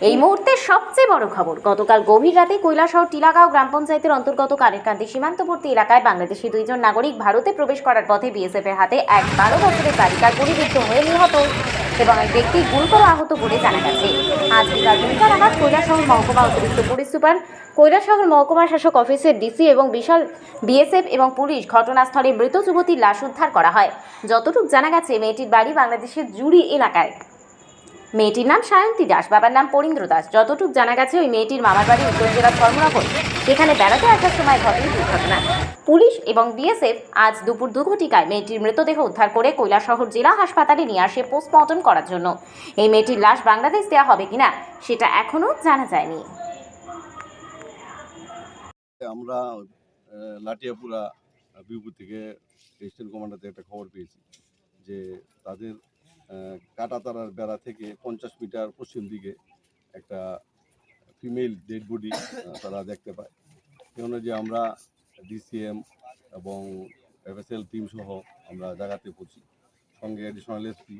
এই মুহূর্তে সবচেয়ে বড় খবর, গতকাল গভীর রাতে কৈলাসহর টিলাগাঁও গ্রাম পঞ্চায়েতের অন্তর্গত কানেরকান্দি সীমান্তবর্তী এলাকায় বাংলাদেশি দুইজন নাগরিক ভারতে প্রবেশ করার পথে বিএসএফ এর হাতে এক বারো বছরের বালিকা গুলিবিদ্ধ হয়ে নিহত এবং এক ব্যক্তি গুরুতর আহত বলে জানা গেছে। আজ বিকাল দুইটা নাগাদ কৈলাসহর মহকুমা অতিরিক্ত পুলিশ সুপার, কৈলাসহর মহকুমা শাসক অফিসের ডিসি এবং বিশাল বিএসএফ এবং পুলিশ ঘটনাস্থলে মৃত যুবতীর লাশ উদ্ধার করা হয়। যতটুকু জানা গেছে, মেয়েটির বাড়ি বাংলাদেশের জুড়ি এলাকায়। মেয়েটির নাম সায়ন্তী দাস, বাবার নাম পরীন্দ্র দাস। যতটুক জানা গেছে, ওই মেয়েটির মামার বাড়ি উত্তর জেলার ধর্মনগর। সেখানে বেড়াতে আসার সময় ঘটে দুর্ঘটনা। পুলিশ এবং বিএসএফ আজ দুপুর দু ঘটিকায় মেয়েটির মৃতদেহ উদ্ধার করে কৈলাসহর জেলা হাসপাতালে নিয়ে আসে পোস্টমর্টম করার জন্য। এই মেয়েটির লাশ বাংলাদেশ দেওয়া হবে কিনা, সেটা এখনও জানা যায়নি। আমরা লাটিয়াপুরা বিউপুর থেকে রেজিস্ট্যান্ট কমান্ডার থেকে একটা খবর পেয়েছি যে তাদের কাটাতারার বেড়া থেকে পঞ্চাশ মিটার পশ্চিম দিকে একটা ফিমেল ডেড বডি তারা দেখতে পায়। এই অনুযায়ী আমরা ডিসিএম এবং এফএসএল টিম সহ আমরা জায়গাতে পৌঁছি। সঙ্গে অ্যাডিশনাল এসপি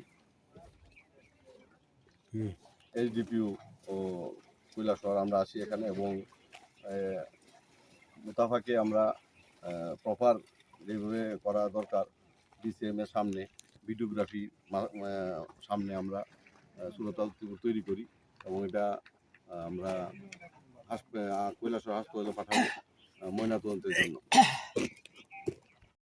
এইচডিপিও ও কৈলাসহর আমরা আসি এখানে এবং মুতাফাকে আমরা প্রপার যেভাবে করা দরকার ডিসিএম এর সামনে ভিডিওগ্রাফি সামনে আমরা সুরতাল তৈরি করি এবং এটা আমরা কৈলাসর হাসপাতালে পাঠাবো ময়না ময়নাতদন্তের জন্য।